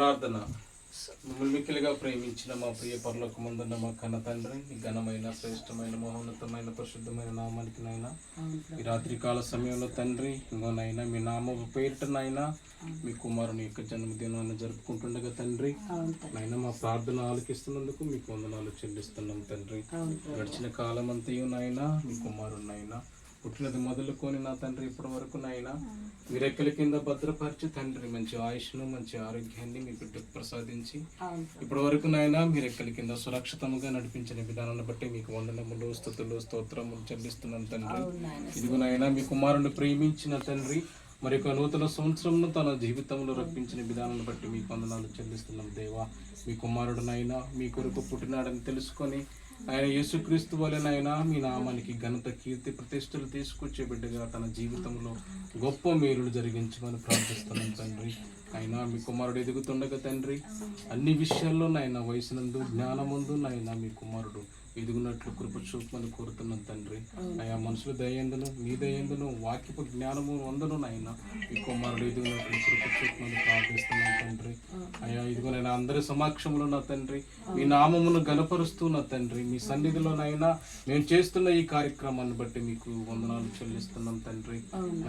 ప్రార్థన. మిమ్మల్ని మిక్కిలిగా ప్రేమించిన మా ప్రియ పరలోక ముందున్న మా కన్న తండ్రి ఘనమైన శ్రేష్టమైన మహోన్నతమైన పరిశుద్ధమైన నామానికి నైనా ఈ రాత్రి కాల సమయంలో తండ్రి ఇంకోనైనా మీ నామ పేరిటనైనా మీ కుమారుని యొక్క జన్మదినాన్ని జరుపుకుంటుండగా తండ్రి. నైనా మా ప్రార్థన ఆలకిస్తున్నందుకు మీకు వందనాలు చెల్లిస్తున్నాం తండ్రి. గడిచిన కాలం అంతయు నాయనా మీ కుమారునైనా పుట్టినది మొదలుకొని నా తండ్రి ఇప్పటి వరకు నాయన మీరెక్కల కింద భద్రపరిచి తండ్రి మంచి ఆయుష్ను మంచి ఆరోగ్యాన్ని మీ బిడ్డకు ప్రసాదించి ఇప్పటి వరకు నాయన మీరెక్కల కింద సురక్షితంగా నడిపించిన విధానాన్ని బట్టి మీకు వందనములు స్థుతులు స్తోత్రములు చెల్లిస్తున్నాను తండ్రి. ఇదిగో నాయన మీ కుమారుని ప్రేమించిన తండ్రి మరి యొక్క నూతన సంవత్సరంను తన జీవితంలో రప్పించిన విధానాన్ని బట్టి మీకు వందనాలు చెల్లిస్తున్నాం దేవా. మీ కుమారుడు నాయన మీ కొరకు పుట్టినాడని తెలుసుకొని ఆయన యేసుక్రీస్తు వలెనైనా మీ నామానికి ఘనత కీర్తి ప్రతిష్టలు తీసుకొచ్చే బిడ్డగా తన జీవితంలో గొప్ప మేలులు జరిగించమని ప్రార్థిస్తున్నాం తండ్రి. అయినా మీ కుమారుడు ఎదుగుతుండగా తండ్రి అన్ని విషయాల్లో నాయన వయసునందు జ్ఞానముందు నాయన మీ కుమారుడు ఎదుగునట్లు కృప చూపమని కోరుతున్నాం తండ్రి. ఆయా మనుషుల దయందును మీ దయందును వాక్యపు జ్ఞానము వందను నాయన మీ కుమారుడు ఎదుగునట్లు కృప చూపమని ప్రార్థిస్తున్నాం తండ్రి. ఇదిగో నేను అందరి సమక్షంలో నా తండ్రి. మీ నామమును గనపరుస్తూ నా తండ్రి. మీ సన్నిధిలోనైనా మేము చేస్తున్న ఈ కార్యక్రమాన్ని బట్టి మీకు వందనాలు చెల్లిస్తున్నాం తండ్రి.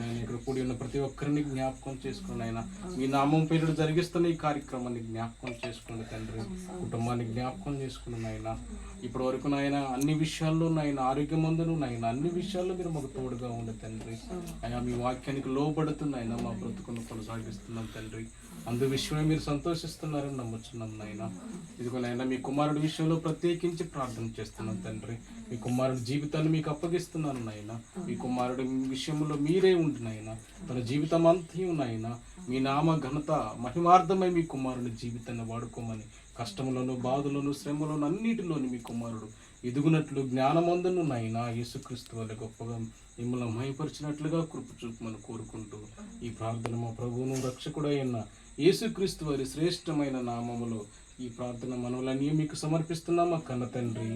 ఆయన ఇక్కడ కూడి ఉన్న ప్రతి ఒక్కరిని జ్ఞాపకం చేసుకుని ఆయన. మీ నామం పేరు జరిగిస్తున్న ఈ కార్యక్రమాన్ని జ్ఞాపకం చేసుకోండి తండ్రి. కుటుంబాన్ని జ్ఞాపకం చేసుకుని నాయన. ఇప్పటి వరకు నాయన అన్ని విషయాల్లో నాయన ఆరోగ్యమందును నాయన అన్ని విషయాల్లో మీరు మాకు తోడుగా ఉండే తండ్రి. అయ్యా మీ వాక్యానికి లోబడుతున్నాయన మా బ్రతుకును కొనసాగిస్తున్నాం తండ్రి. అందు విషయమే మీరు సంతోషిస్తున్నారని నమ్ముచున్నాం నాయన. ఇదిగో నాయన మీ కుమారుడి విషయంలో ప్రత్యేకించి ప్రార్థన చేస్తున్నాం తండ్రి. మీ కుమారుడి జీవితాన్ని మీకు అప్పగిస్తున్నాను నాయన. మీ కుమారుడి విషయంలో మీరే ఉండి నాయన. తన జీవితం అంతయు నాయన మీ నామ ఘనత మహిమార్థమై మీ కుమారుని జీవితాన్ని వాడుకోమని కష్టములను బాధలను శ్రమలను అన్నిటిలోని మీ కుమారుడు. ఎదుగునట్లు జ్ఞానమందును నాయన యేసుక్రీస్తు వల్ల గొప్పగా మిమ్మల్ని మహిపరిచినట్లుగా కృప చూపమని కోరుకుంటూ ఈ ప్రార్థన మా ప్రభువును రక్షకుడైన యేసుక్రీస్తు వారి శ్రేష్టమైన నామములో ఈ ప్రార్థన మనవులన్నీ మీకు సమర్పిస్తున్నాం మా కన్న తండ్రి.